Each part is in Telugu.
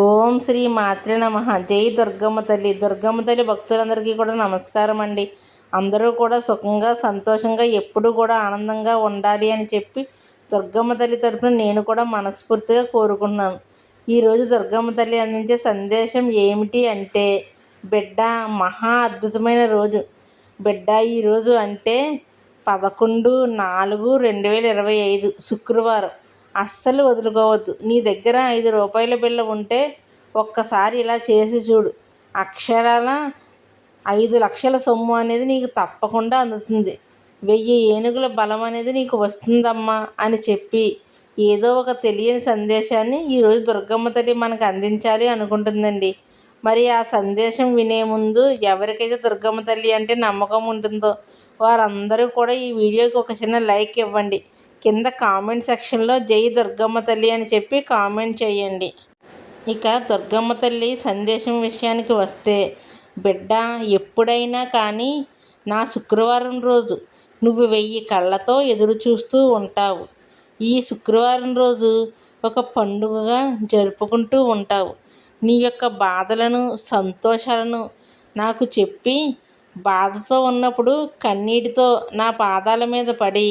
ఓం శ్రీ మాత్రే నమ. జై దుర్గమ్మ తల్లి. దుర్గమ్మ తల్లి భక్తులందరికీ కూడా నమస్కారం అండి. అందరూ కూడా సుఖంగా సంతోషంగా ఎప్పుడూ కూడా ఆనందంగా ఉండాలి అని చెప్పి దుర్గమ్మ తల్లి తరపున నేను కూడా మనస్ఫూర్తిగా కోరుకుంటున్నాను. ఈరోజు దుర్గమ్మ తల్లి అందించే సందేశం ఏమిటి అంటే బిడ్డ మహా అద్భుతమైన రోజు. బిడ్డ ఈరోజు అంటే పదకొండు నాలుగు రెండు వేల ఇరవై ఐదు శుక్రవారం. అస్సలు వదులుకోవద్దు. నీ దగ్గర ఐదు రూపాయల బిళ్ళ ఉంటే ఒక్కసారి ఇలా చేసి చూడు. అక్షరాల ఐదు లక్షల సొమ్ము అనేది నీకు తప్పకుండా అందుతుంది. వెయ్యి ఏనుగుల బలం అనేది నీకు వస్తుందమ్మా అని చెప్పి ఏదో ఒక తెలియని సందేశాన్ని ఈరోజు దుర్గమ్మ తల్లి మనకు అందించాలి అనుకుంటుందండి. మరి ఆ సందేశం వినే ముందు ఎవరికైతే దుర్గమ్మ తల్లి అంటే నమ్మకం ఉంటుందో వారందరూ కూడా ఈ వీడియోకి ఒక చిన్న లైక్ ఇవ్వండి. కింద కామెంట్ సెక్షన్లో జై దుర్గమ్మ తల్లి అని చెప్పి కామెంట్ చేయండి. ఇక దుర్గమ్మ తల్లి సందేశం విషయానికి వస్తే బిడ్డ ఎప్పుడైనా కానీ నా శుక్రవారం రోజు నువ్వు వెయ్యి కళ్ళతో ఎదురు చూస్తూ ఉంటావు. ఈ శుక్రవారం రోజు ఒక పండుగగా జరుపుకుంటూ ఉంటావు. నీ యొక్క బాధలను సంతోషాలను నాకు చెప్పి బాధతో ఉన్నప్పుడు కన్నీటితో నా పాదాల మీద పడి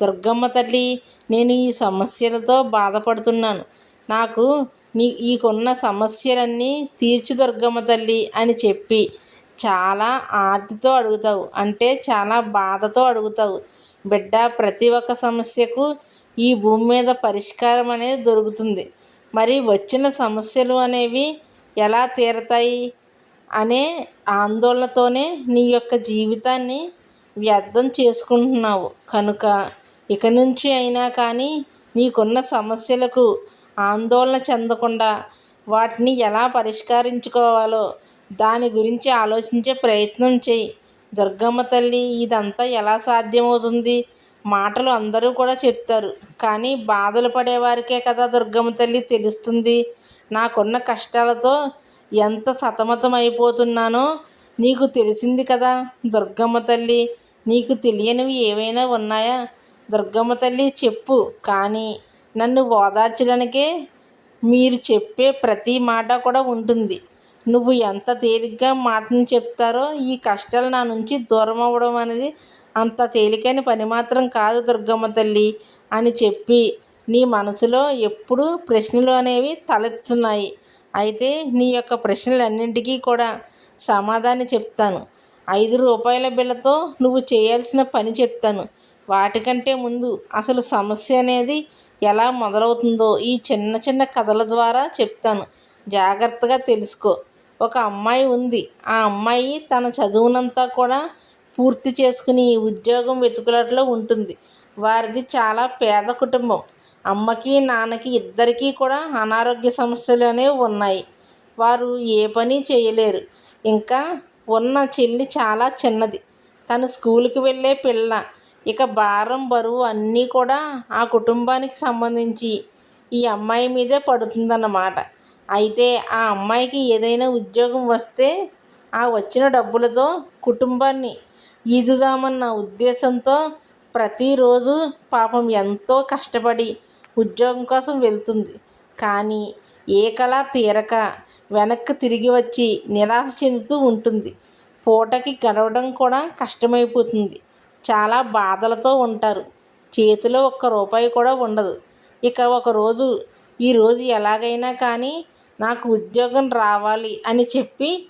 దుర్గమ్మ తల్లి నేను ఈ సమస్యలతో బాధపడుతున్నాను. నాకు నీ ఈకున్న సమస్యలన్నీ తీర్చు దుర్గమ్మ తల్లి అని చెప్పి చాలా ఆర్తితో అడుగుతావు. అంటే చాలా బాధతో అడుగుతావు. బిడ్డ ప్రతి ఒక్క సమస్యకు ఈ భూమి మీద పరిష్కారం అనేది దొరుకుతుంది. మరి వచ్చిన సమస్యలు అనేవి ఎలా తీరతాయి అనే ఆందోళనతోనే నీ యొక్క జీవితాన్ని వ్యర్థం చేసుకుంటున్నావు. కనుక ఇక నుంచి అయినా కానీ నీకున్న సమస్యలకు ఆందోళన చెందకుండా వాటిని ఎలా పరిష్కరించుకోవాలో దాని గురించి ఆలోచించే ప్రయత్నం చేయి. దుర్గమ్మ తల్లి ఇదంతా ఎలా సాధ్యమవుతుంది? మాటలు అందరూ కూడా చెప్తారు. కానీ బాధలు పడేవారికే కదా దుర్గమ్మ తల్లి తెలుస్తుంది. నాకున్న కష్టాలతో ఎంత సతమతం అయిపోతున్నానో నీకు తెలిసింది కదా దుర్గమ్మ తల్లి. నీకు తెలియనివి ఏవైనా ఉన్నాయా? దుర్గమ్మ తల్లి చెప్పు కానీ నన్ను ఓదార్చడానికే మీరు చెప్పే ప్రతి మాట కూడా ఉంటుంది. నువ్వు ఎంత తేలిగ్గా మాటను చెప్తారో ఈ కష్టాలు నా నుంచి దూరం అవ్వడం అనేది అంత తేలికైన పని మాత్రం కాదు దుర్గమ్మ తల్లి అని చెప్పి నీ మనసులో ఎప్పుడు ప్రశ్నలు అనేవి తలెత్తున్నాయి అయితే నీ యొక్క ప్రశ్నలన్నింటికీ కూడా సమాధానం చెప్తాను. ఐదు రూపాయల బిళ్ళతో నువ్వు చేయాల్సిన పని చెప్తాను. వాటికంటే ముందు అసలు సమస్య అనేది ఎలా మొదలవుతుందో ఈ చిన్న చిన్న కథల ద్వారా చెప్తాను. జాగ్రత్తగా తెలుసుకో. ఒక అమ్మాయి ఉంది. ఆ అమ్మాయి తన చదువునంతా కూడా పూర్తి చేసుకుని ఉద్యోగం వెతుకులట్లో ఉంటుంది. వారిది చాలా పేద కుటుంబం. అమ్మకి నాన్నకి ఇద్దరికీ కూడా అనారోగ్య సమస్యలు అనేవి ఉన్నాయి. వారు ఏ పని చేయలేరు. ఇంకా ఉన్న చెల్లి చాలా చిన్నది. తను స్కూల్కి వెళ్ళే పిల్ల. ఇక భారం బరువు అన్నీ కూడా ఆ కుటుంబానికి సంబంధించి ఈ అమ్మాయి మీదే పడుతుందన్నమాట. అయితే ఆ అమ్మాయికి ఏదైనా ఉద్యోగం వస్తే ఆ వచ్చిన డబ్బులతో కుటుంబాన్ని ఈదుదామన్న ఉద్దేశంతో ప్రతిరోజు పాపం ఎంతో కష్టపడి ఉద్యోగం కోసం వెళ్తుంది. కానీ ఏ కళ తీరక వెనక్కి తిరిగి వచ్చి నిరాశ చెందుతూ ఉంటుంది. పూటకి గడవడం కూడా కష్టమైపోతుంది. చాలా బాధలతో ఉంటారు. చేతిలో ఒక్క రూపాయి కూడా ఉండదు. ఇక ఒకరోజు ఈరోజు ఎలాగైనా కానీ నాకు ఉద్యోగం రావాలి అని చెప్పి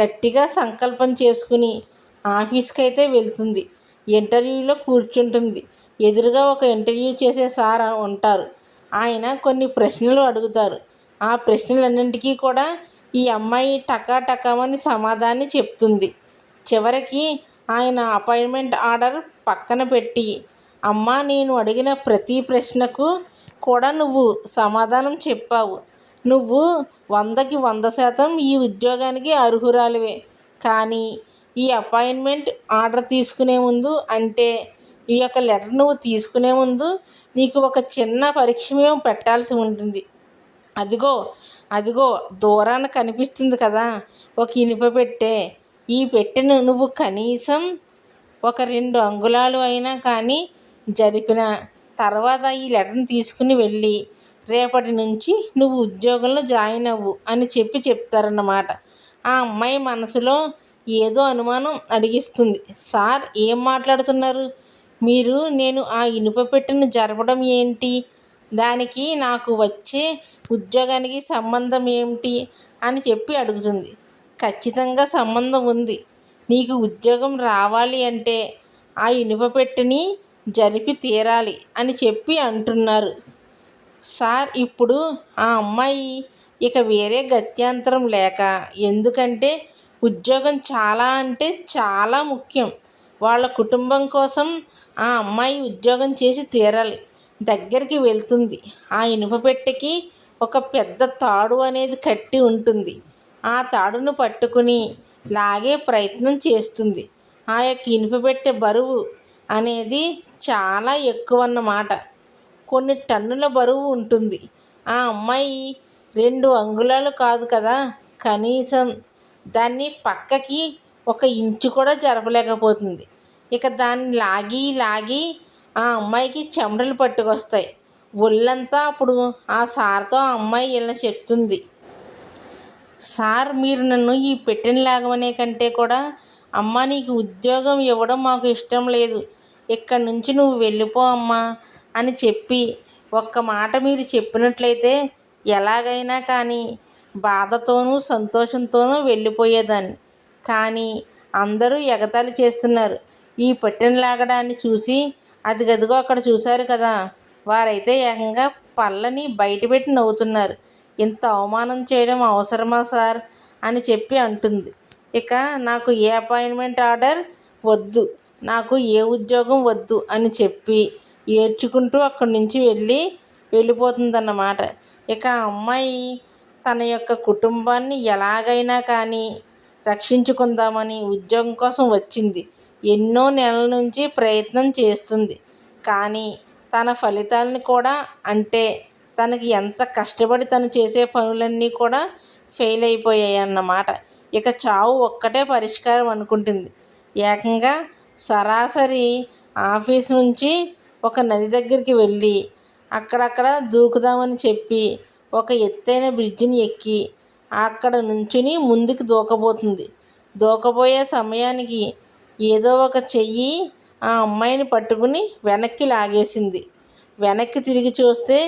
గట్టిగా సంకల్పం చేసుకుని ఆఫీస్కి అయితే వెళ్తుంది. ఇంటర్వ్యూలో కూర్చుంటుంది. ఎదురుగా ఒక ఇంటర్వ్యూ చేసే సార్ ఉంటారు. ఆయన కొన్ని ప్రశ్నలు అడుగుతారు. ఆ ప్రశ్నలన్నింటికీ కూడా ఈ అమ్మాయి టకా టకామని సమాధానం చెప్తుంది. చివరికి ఆయన అపాయింట్మెంట్ ఆర్డర్ పక్కన పెట్టి అమ్మా నేను అడిగిన ప్రతి ప్రశ్నకు కూడా నువ్వు సమాధానం చెప్పావు. నువ్వు వందకి వంద శాతం ఈ ఉద్యోగానికి అర్హురాలివే. కానీ ఈ అపాయింట్మెంట్ ఆర్డర్ తీసుకునే ముందు అంటే ఈ యొక్క లెటర్ నువ్వు తీసుకునే ముందు నీకు ఒక చిన్న పరీక్ష మేము పెట్టాల్సి ఉంటుంది. అదిగో అదిగో దూరాన కనిపిస్తుంది కదా ఒక ఇనుప పెట్టే ఈ పెట్టెను నువ్వు కనీసం ఒక రెండు అంగుళాలు అయినా కానీ జరిపిన తర్వాత ఈ లెటర్ని తీసుకుని వెళ్ళి రేపటి నుంచి నువ్వు ఉద్యోగంలో జాయిన్ అవ్వు అని చెప్పి చెప్తారన్నమాట. ఆ అమ్మాయి మనసులో ఏదో అనుమానం అడిగిస్తుంది. సార్ ఏం మాట్లాడుతున్నారు? మీరు నేను ఆ ఇనుప పెట్టెను జరపడం ఏంటి? దానికి నాకు వచ్చే ఉద్యోగానికి సంబంధం ఏమిటి అని చెప్పి అడుగుతుంది. ఖచ్చితంగా సంబంధం ఉంది. నీకు ఉద్యోగం రావాలి అంటే ఆ ఇనుప పెట్టెని జరిపి తీరాలి అని చెప్పి అంటున్నారు. సార్ ఇప్పుడు ఆ అమ్మాయి ఇక వేరే గత్యంతరం లేక ఎందుకంటే ఉద్యోగం చాలా అంటే చాలా ముఖ్యం. వాళ్ళ కుటుంబం కోసం ఆ అమ్మాయి ఉద్యోగం చేసి తీరాలి. దగ్గరికి వెళ్తుంది. ఆ ఇనుప పెట్టెకి ఒక పెద్ద తాడు అనేది కట్టి ఉంటుంది. ఆ తాడును పట్టుకుని లాగే ప్రయత్నం చేస్తుంది. ఆ యొక్క ఇనుప పెట్టే బరువు అనేది చాలా ఎక్కువ అన్నమాట కొన్ని టన్నుల బరువు ఉంటుంది. ఆ అమ్మాయి రెండు అంగుళాలు కాదు కదా. కనీసం దాన్ని పక్కకి ఒక ఇంచు కూడా జరపలేకపోతుంది. ఇక దాన్ని లాగి లాగి ఆ అమ్మాయికి చెమటలు పట్టుకొస్తాయి. ఒళ్ళంతా అప్పుడు ఆ సార్తో ఆ అమ్మాయి ఇలా చెప్తుంది. సార్ మీరు నన్ను ఈ పెట్టిన లాగమనే కంటే కూడా అమ్మ నీకు ఉద్యోగం ఇవ్వడం మాకు ఇష్టం లేదు. ఇక్కడి నుంచి నువ్వు వెళ్ళిపో అమ్మా అని చెప్పి ఒక్క మాట మీరు చెప్పినట్లయితే ఎలాగైనా కానీ బాధతోనూ సంతోషంతోనూ వెళ్ళిపోయేదాన్ని. కానీ అందరూ ఎగతాళి చేస్తున్నారు. ఈ పెట్టెను లాగడాన్ని చూసి అది గదిగో అక్కడ చూశారు కదా వారైతే ఏకంగా పళ్ళని బయటపెట్టి నవ్వుతున్నారు. ఇంత అవమానం చేయడం అవసరమా సార్? అని చెప్పి అంటుంది. ఇక నాకు ఏ అపాయింట్మెంట్ ఆర్డర్? వద్దు. నాకు ఏ ఉద్యోగం వద్దు అని చెప్పి ఏడ్చుకుంటూ అక్కడి నుంచి వెళ్ళి వెళ్ళిపోతుందన్నమాట. ఇక ఆ అమ్మాయి తన యొక్క కుటుంబాన్ని ఎలాగైనా కానీ రక్షించుకుందామని ఉద్యోగం కోసం వచ్చింది. ఎన్నో నెలల నుంచి ప్రయత్నం చేస్తుంది. కానీ తన ఫలితాలను కూడా అంటే తనకి ఎంత కష్టపడి తను చేసే పనులన్నీ కూడా ఫెయిల్ అయిపోయాయి అన్నమాట. ఇక చావు ఒక్కటే పరిష్కారం అనుకుంటుంది. ఏకంగా సరాసరి ఆఫీస్ నుంచి ఒక నది దగ్గరికి వెళ్ళి అక్కడక్కడ దూకుదామని చెప్పి ఒక ఎత్తైన బ్రిడ్జిని ఎక్కి అక్కడ నుంచుని ముందుకు దూకబోతుంది దూకబోయే సమయానికి ఏదో ఒక చెయ్యి ఆ అమ్మాయిని పట్టుకుని వెనక్కి లాగేసింది. వెనక్కి తిరిగి చూస్తే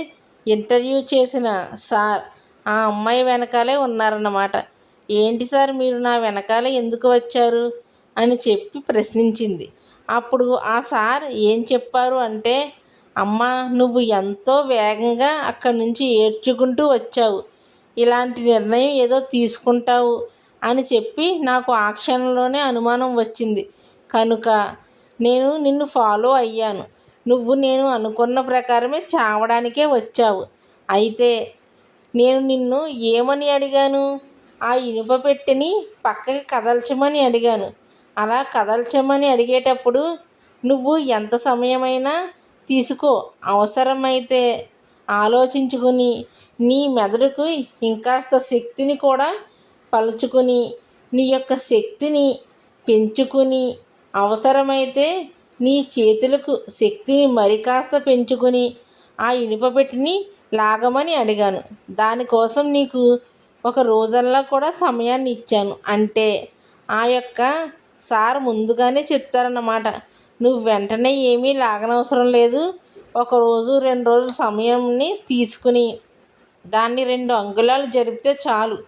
ఇంటర్వ్యూ చేసిన సార్ ఆ అమ్మాయి వెనకాలే ఉన్నారన్నమాట. ఏంటి సార్ మీరు నా వెనకాలే ఎందుకు వచ్చారు? అని చెప్పి ప్రశ్నించింది. అప్పుడు ఆ సార్ ఏం చెప్పారు అంటే అమ్మా నువ్వు ఎంతో వేగంగా అక్కడి నుంచి ఏడ్చుకుంటూ వచ్చావు. ఇలాంటి నిర్ణయం ఏదో తీసుకుంటావు అని చెప్పి నాకు ఆ క్షణంలోనే అనుమానం వచ్చింది. కనుక నేను నిన్ను ఫాలో అయ్యాను. నువ్వు నేను అనుకున్న ప్రకారమే చావడానికే వచ్చావు. అయితే నేను నిన్ను ఏమని అడిగాను? ఆ ఇనుప పెట్టెని పక్కకి కదల్చమని అడిగాను. అలా కదల్చమని అడిగేటప్పుడు నువ్వు ఎంత సమయమైనా తీసుకో అవసరమైతే ఆలోచించుకుని నీ మెదడుకు ఇంకాస్త శక్తిని కూడా పలుచుకుని నీ యొక్క శక్తిని పెంచుకుని అవసరమైతే నీ చేతులకు శక్తిని మరికాస్త పెంచుకుని ఆ ఇనుప పెట్టెని లాగమని అడిగాను. దానికోసం నీకు ఒక రోజల్లా కూడా సమయాన్ని ఇచ్చాను. అంటే ఆ యొక్క సార్ ముందుగానే చెప్తారన్నమాట. నువ్వు వెంటనే ఏమీ లాగనవసరం లేదు. ఒక రోజు రెండు రోజుల సమయంని తీసుకుని దాన్ని రెండు అంగుళాలు జరిపితే చాలు.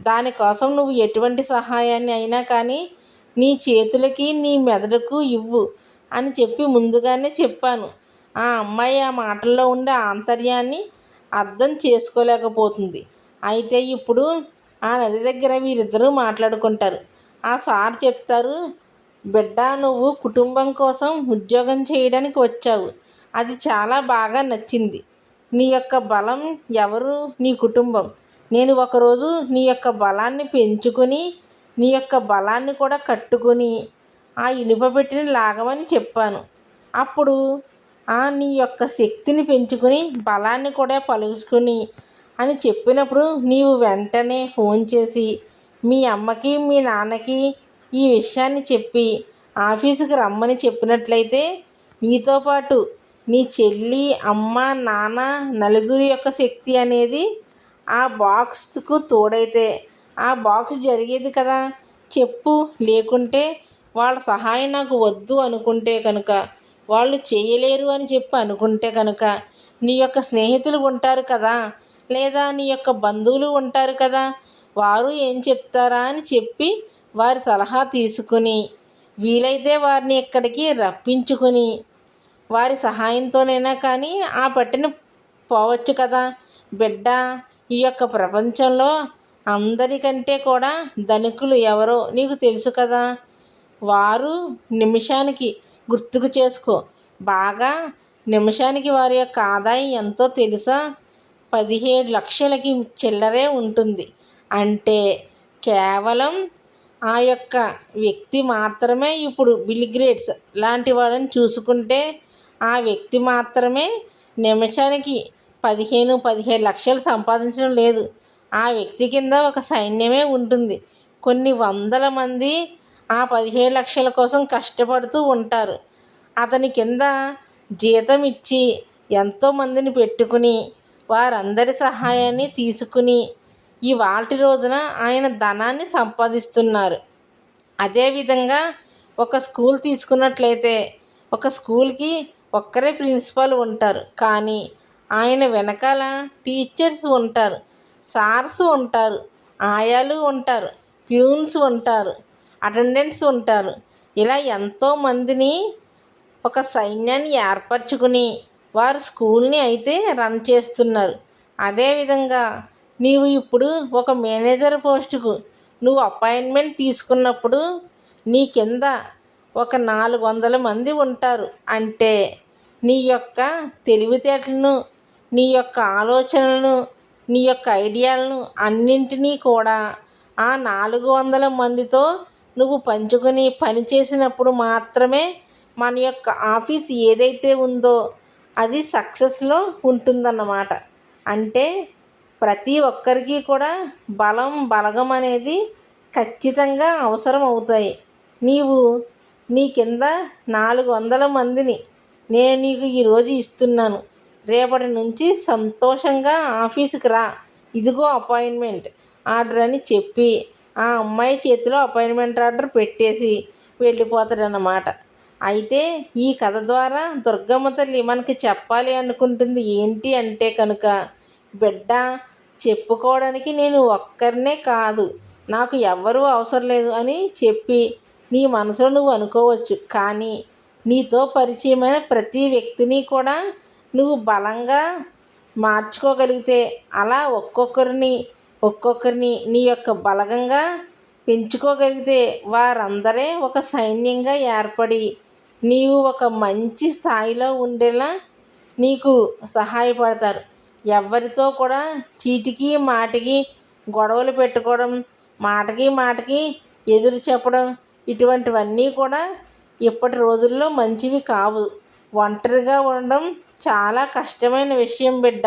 దానికోసం నువ్వు ఎటువంటి సహాయాన్ని అయినా కానీ నీ చేతులకి నీ మెదడుకు ఇవ్వు. అని చెప్పి ముందుగానే చెప్పాను. ఆ అమ్మాయి ఆ మాటల్లో ఉండే ఆంతర్యాన్ని అర్థం చేసుకోలేకపోతుంది. అయితే ఇప్పుడు ఆ నది దగ్గర వీరిద్దరూ మాట్లాడుకుంటారు. ఆ సార్ చెప్తారు బిడ్డ నువ్వు కుటుంబం కోసం ఉద్యోగం చేయడానికి వచ్చావు. అది చాలా బాగా నచ్చింది. నీ యొక్క బలం ఎవరు? నీ కుటుంబం. నేను ఒకరోజు నీ యొక్క బలాన్ని పెంచుకొని నీ యొక్క బలాన్ని కూడా కట్టుకొని ఆ ఇనుప పెట్టెని లాగమని చెప్పాను. అప్పుడు ఆ నీ యొక్క శక్తిని పెంచుకొని బలాన్ని కూడా పలుచుకుని అని చెప్పినప్పుడు నీవు వెంటనే ఫోన్ చేసి మీ అమ్మకి మీ నాన్నకి ఈ విషయాన్ని చెప్పి ఆఫీసుకి రమ్మని చెప్పినట్లయితే నీతో పాటు నీ చెల్లి అమ్మ నాన్న నలుగురి యొక్క శక్తి అనేది ఆ బాక్స్కు తోడైతే ఆ బాక్స్ జరిగేది కదా? చెప్పు లేకుంటే వాళ్ళ సహాయం నాకు వద్దు అనుకుంటే కనుక వాళ్ళు చేయలేరు అని చెప్పి అనుకుంటే కనుక నీ యొక్క స్నేహితులు ఉంటారు కదా లేదా నీ యొక్క బంధువులు ఉంటారు కదా వారు ఏం చెప్తారా అని చెప్పి వారి సలహా తీసుకుని వీలైతే వారిని ఇక్కడికి రప్పించుకొని వారి సహాయంతోనైనా కానీ ఆ పట్టిన పోవచ్చు కదా. బిడ్డ ఈ యొక్క ప్రపంచంలో అందరికంటే కూడా ధనికులు ఎవరో నీకు తెలుసు కదా. వారు నిమిషానికి గుర్తుకు చేసుకో. బాగా నిమిషానికి వారి యొక్క ఆదాయం ఎంతో తెలుసా? పదిహేడు లక్షలకి చిల్లరే ఉంటుంది. అంటే కేవలం ఆ యొక్క వ్యక్తి మాత్రమే ఇప్పుడు బిలిగ్రేట్స్ లాంటి వాళ్ళని చూసుకుంటే ఆ వ్యక్తి మాత్రమే నిమిషానికి పదిహేను పదిహేడు లక్షలు సంపాదించడం లేదు. ఆ వ్యక్తి కింద ఒక సైన్యమే ఉంటుంది. కొన్ని వందల మంది ఆ పదిహేడు లక్షల కోసం కష్టపడుతూ ఉంటారు. అతని కింద జీతం ఇచ్చి ఎంతోమందిని పెట్టుకుని వారందరి సహాయాన్ని తీసుకుని ఇవాల్టి రోజున ఆయన ధనాన్ని సంపాదిస్తున్నారు. అదేవిధంగా ఒక స్కూల్ తీసుకున్నట్లయితే ఒక స్కూల్కి ఒక్కరే ప్రిన్సిపాల్ ఉంటారు. కానీ ఆయన వెనకాల టీచర్స్ ఉంటారు. సార్స్ ఉంటారు. ఆయాలు ఉంటారు. ప్యూన్స్ ఉంటారు. అటెండెంట్స్ ఉంటారు. ఇలా ఎంతోమందిని ఒక సైన్యాన్ని ఏర్పరచుకుని వారు స్కూల్ని అయితే రన్ చేస్తున్నారు. అదేవిధంగా నీవు ఇప్పుడు ఒక మేనేజర్ పోస్టుకు నువ్వు అపాయింట్మెంట్ తీసుకున్నప్పుడు నీ కింద ఒక నాలుగు వందల మంది ఉంటారు. అంటే నీ యొక్క తెలివితేటలను నీ యొక్క ఆలోచనలను నీ యొక్క ఐడియాలను అన్నింటినీ కూడా ఆ నాలుగు వందల మందితో నువ్వు పంచుకొని పని చేసినప్పుడు మాత్రమే మన యొక్క ఆఫీస్ ఏదైతే ఉందో అది సక్సెస్లో ఉంటుందన్నమాట. అంటే ప్రతి ఒక్కరికి కూడా బలం బలగం అనేది ఖచ్చితంగా అవసరం అవుతాయి. నీవు నీ కింద నాలుగు వందల మందిని నేను నీకు ఈరోజు ఇస్తున్నాను. రేపటి నుంచి సంతోషంగా ఆఫీస్కి రా. ఇదిగో అపాయింట్మెంట్. ఆర్డర్ అని చెప్పి ఆ అమ్మాయి చేతిలో అపాయింట్మెంట్ ఆర్డర్ పెట్టేసి వెళ్ళిపోతాడన్నమాట. అయితే ఈ కథ ద్వారా దుర్గమ్మ తల్లి మనకి చెప్పాలి అనుకుంటుంది. ఏంటి అంటే కనుక బిడ్డ చెప్పుకోవడానికి నేను ఒక్కరినే కాదు నాకు ఎవ్వరూ అవసరం లేదు అని చెప్పి నీ మనసులో నువ్వు అనుకోవచ్చు. కానీ నీతో పరిచయమైన ప్రతి వ్యక్తిని కూడా నువ్వు బలంగా మార్చుకోగలిగితే అలా ఒక్కొక్కరిని ఒక్కొక్కరిని నీ యొక్క బలగంగా పెంచుకోగలిగితే వారందరే ఒక సైన్యంగా ఏర్పడి నీవు ఒక మంచి స్థాయిలో ఉండేలా నీకు సహాయపడతారు. ఎవరితో కూడా చీటికి మాటికి గొడవలు పెట్టుకోవడం మాటకి మాటకి ఎదురు చెప్పడం ఇటువంటివన్నీ కూడా ఇప్పటి రోజుల్లో మంచివి కావు. ఒంటరిగా ఉండడం చాలా కష్టమైన విషయం బిడ్డ.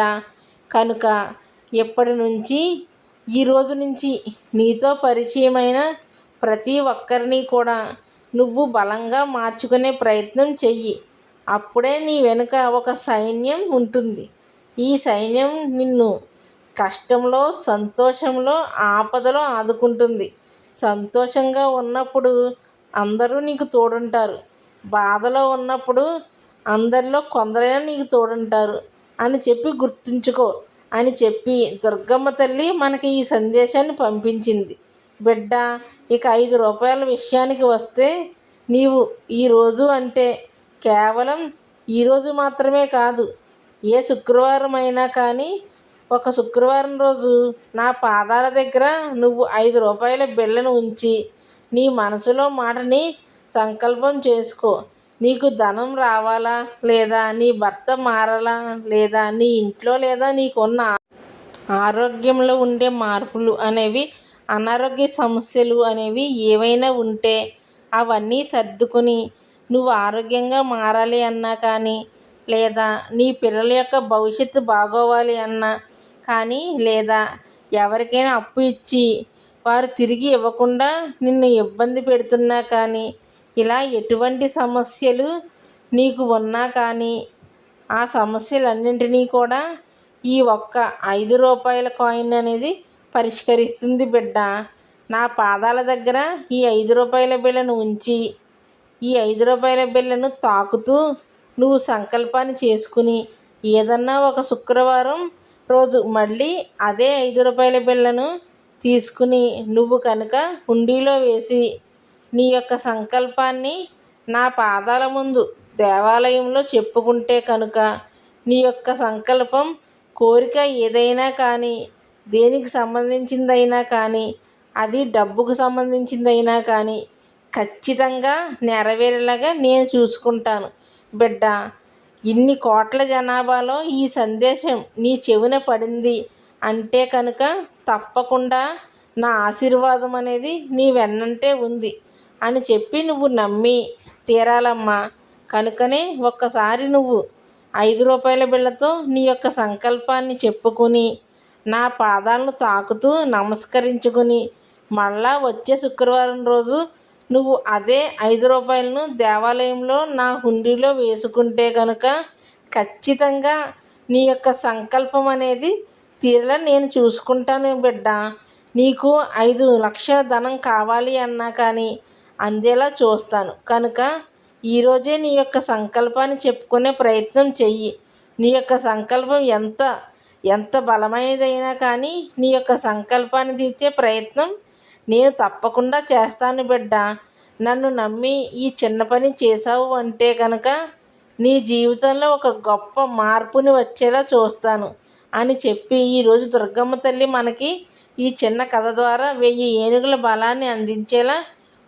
కనుక ఇప్పటి నుంచి ఈ రోజు నుంచి నీతో పరిచయమైన ప్రతి ఒక్కరిని కూడా నువ్వు బలంగా మార్చుకునే ప్రయత్నం చెయ్యి. అప్పుడే నీ వెనుక ఒక సైన్యం ఉంటుంది. ఈ సైన్యం నిన్ను కష్టంలో సంతోషంలో ఆపదలో ఆదుకుంటుంది. సంతోషంగా ఉన్నప్పుడు అందరూ నీకు తోడుంటారు. బాధలో ఉన్నప్పుడు అందరిలో కొందరైనా నీకు తోడుంటారు అని చెప్పి గుర్తుంచుకో. అని చెప్పి దుర్గమ్మ తల్లి మనకి ఈ సందేశాన్ని పంపించింది. బిడ్డ ఇక ఐదు రూపాయల విషయానికి వస్తే నీవు ఈరోజు అంటే కేవలం ఈరోజు మాత్రమే కాదు ఏ శుక్రవారం అయినా కానీ ఒక శుక్రవారం రోజు నా పాదాల దగ్గర నువ్వు ఐదు రూపాయల బిళ్ళను ఉంచి నీ మనసులో మాటని సంకల్పం చేసుకో. నీకు ధనం రావాలా లేదా? నీ భర్త మారాలా లేదా? నీ ఇంట్లో లేదా? నీకున్న ఆరోగ్యంలో ఉండే మార్పులు అనేవి అనారోగ్య సమస్యలు అనేవి ఏవైనా ఉంటే అవన్నీ సర్దుకుని నువ్వు ఆరోగ్యంగా మారాలి అన్నా కానీ లేదా నీ పిల్లల యొక్క భవిష్యత్తు బాగోవాలి అన్నా కానీ లేదా ఎవరికైనా అప్పు ఇచ్చి వారు తిరిగి ఇవ్వకుండా నిన్ను ఇబ్బంది పెడుతున్నా కానీ ఇలా ఎటువంటి సమస్యలు నీకు ఉన్నా కానీ ఆ సమస్యలన్నింటినీ కూడా ఈ ఒక్క ఐదు రూపాయల కాయిన్ అనేది పరిష్కరిస్తుంది బిడ్డ. నా పాదాల దగ్గర ఈ ఐదు రూపాయల బిళ్ళను ఉంచి ఈ ఐదు రూపాయల బిళ్ళను తాకుతూ నువ్వు సంకల్పాన్ని చేసుకుని ఏదన్నా ఒక శుక్రవారం రోజు మళ్ళీ అదే ఐదు రూపాయల బిళ్ళను తీసుకుని నువ్వు కనుక హుండీలో వేసి నీ యొక్క సంకల్పాన్ని నా పాదాల ముందు దేవాలయంలో చెప్పుకుంటే కనుక నీ యొక్క సంకల్పం కోరిక ఏదైనా కానీ దేనికి సంబంధించిందైనా కానీ అది డబ్బుకు సంబంధించిందైనా కానీ ఖచ్చితంగా నెరవేరేలాగా నేను చూసుకుంటాను. బిడ్డ ఇన్ని కోట్ల జనాభాలో ఈ సందేశం నీ చెవిన పడింది అంటే కనుక తప్పకుండా నా ఆశీర్వాదం అనేది నీ వెన్నంటే ఉంది. అని చెప్పి నువ్వు నమ్మి తీరాలమ్మా. కనుకనే ఒక్కసారి నువ్వు ఐదు రూపాయల బిళ్ళతో నీ యొక్క సంకల్పాన్ని చెప్పుకుని నా పాదాలను తాకుతూ నమస్కరించుకుని మళ్ళా వచ్చే శుక్రవారం రోజు నువ్వు అదే ఐదు రూపాయలను దేవాలయంలో నా హుండీలో వేసుకుంటే కనుక ఖచ్చితంగా నీ యొక్క సంకల్పం అనేది తీరలా నేను చూసుకుంటాను బిడ్డ. నీకు ఐదు లక్షల ధనం కావాలి అన్నా కానీ అందేలా చూస్తాను. కనుక ఈరోజే నీ యొక్క సంకల్పాన్ని చెప్పుకునే ప్రయత్నం చెయ్యి. నీ యొక్క సంకల్పం ఎంత ఎంత బలమైనదైనా కానీ నీ యొక్క సంకల్పాన్ని తీర్చే ప్రయత్నం నేను తప్పకుండా చేస్తాను బిడ్డ. నన్ను నమ్మి ఈ చిన్న పని చేసావు అంటే కనుక నీ జీవితంలో ఒక గొప్ప మార్పుని వచ్చేలా చూస్తాను అని చెప్పి ఈరోజు దుర్గమ్మ తల్లి మనకి ఈ చిన్న కథ ద్వారా వెయ్యి ఏనుగుల బలాన్ని అందించేలా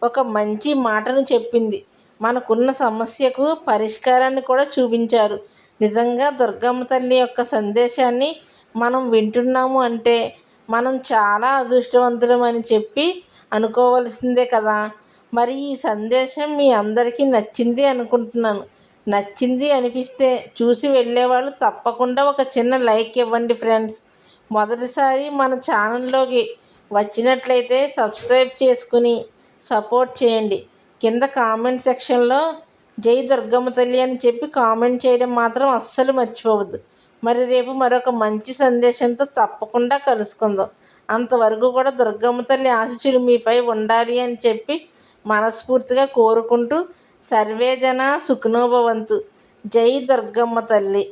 ఒక మంచి మాటను చెప్పింది. మనకున్న సమస్యకు పరిష్కారాన్ని కూడా చూపించారు. నిజంగా దుర్గమ్మ తల్లి యొక్క సందేశాన్ని మనం వింటున్నాము అంటే మనం చాలా అదృష్టవంతులం అని చెప్పి అనుకోవలసిందే కదా. మరి ఈ సందేశం మీ అందరికీ నచ్చింది అనుకుంటున్నాను. నచ్చింది అనిపిస్తే చూసి వెళ్ళేవాళ్ళు తప్పకుండా ఒక చిన్న లైక్ ఇవ్వండి ఫ్రెండ్స్. మొదటిసారి మన ఛానల్లోకి వచ్చినట్లయితే సబ్స్క్రైబ్ చేసుకుని సపోర్ట్ చేయండి. కింద కామెంట్ సెక్షన్లో జై దుర్గమ్మ తల్లి అని చెప్పి కామెంట్ చేయడం మాత్రం అస్సలు మర్చిపోవద్దు. మరి రేపు మరొక మంచి సందేశంతో తప్పకుండా కలుసుకుందాం. అంతవరకు కూడా దుర్గమ్మ తల్లి ఆశీస్సులు మీపై ఉండాలి అని చెప్పి మనస్ఫూర్తిగా కోరుకుంటూ సర్వేజన సుఖనోభవంతు జై దుర్గమ్మ తల్లి.